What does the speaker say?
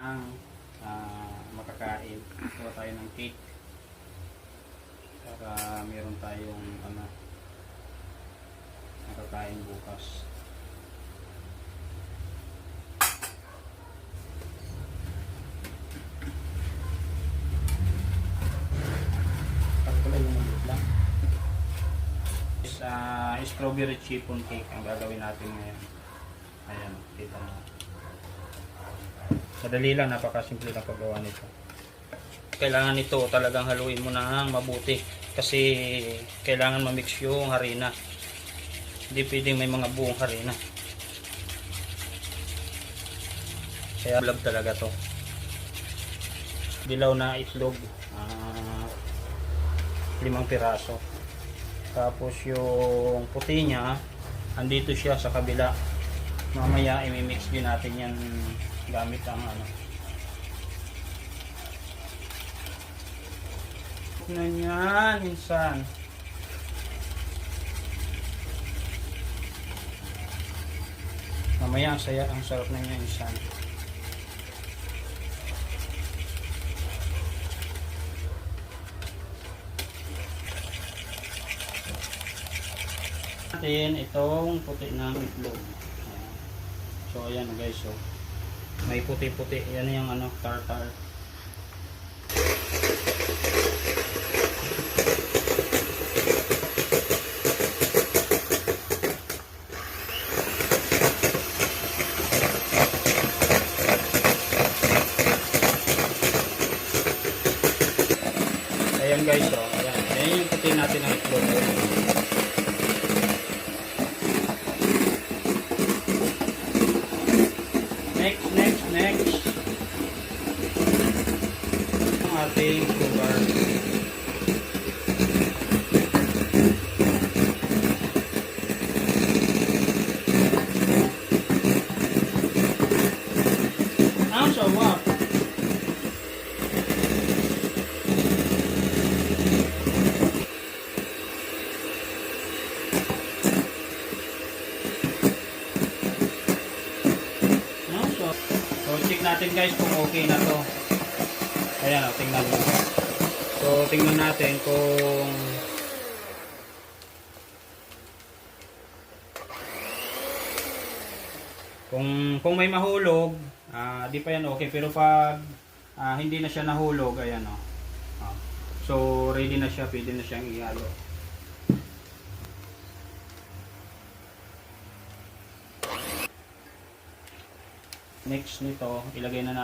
ang ah, makakain. Kuha tayo ng cake. Para meron tayong ano, makakain bukas. Is, ah, strawberry chiffon cake ang gagawin natin ngayon. Ayan, kita mo. Madali lang, napakasimple lang paggawa nito. Kailangan nito talagang haluin mo ng mabuti kasi kailangan ma-mix yung harina. Hindi pwedeng may mga buong harina. Kaya vlog talaga to. Dilaw na itlog, ah, limang piraso. Tapos yung puti niya, andito siya sa kabila. Mamaya i-mix din natin yan gamit ang ano. Na yan, minsan. Mamaya ang saya, ang sarap na niya minsan. natin itong puti ng itlog. So ayan guys, so may puti-puti. Yan yung ano, tartar. Ayan guys, so ayan. Ayan yung puti natin ng itlog. Next, next, next. Ang ating sugar. Check natin guys kung okay na to. Ayan, o, tingnan mo. So, tingnan natin kung kung kung may mahulog, ah, di pa yan okay. Pero pag ah, hindi na siya nahulog, ayan o. Ah. So, ready na siya. Pwede na siyang ihalo. Next nito, ilagay na natin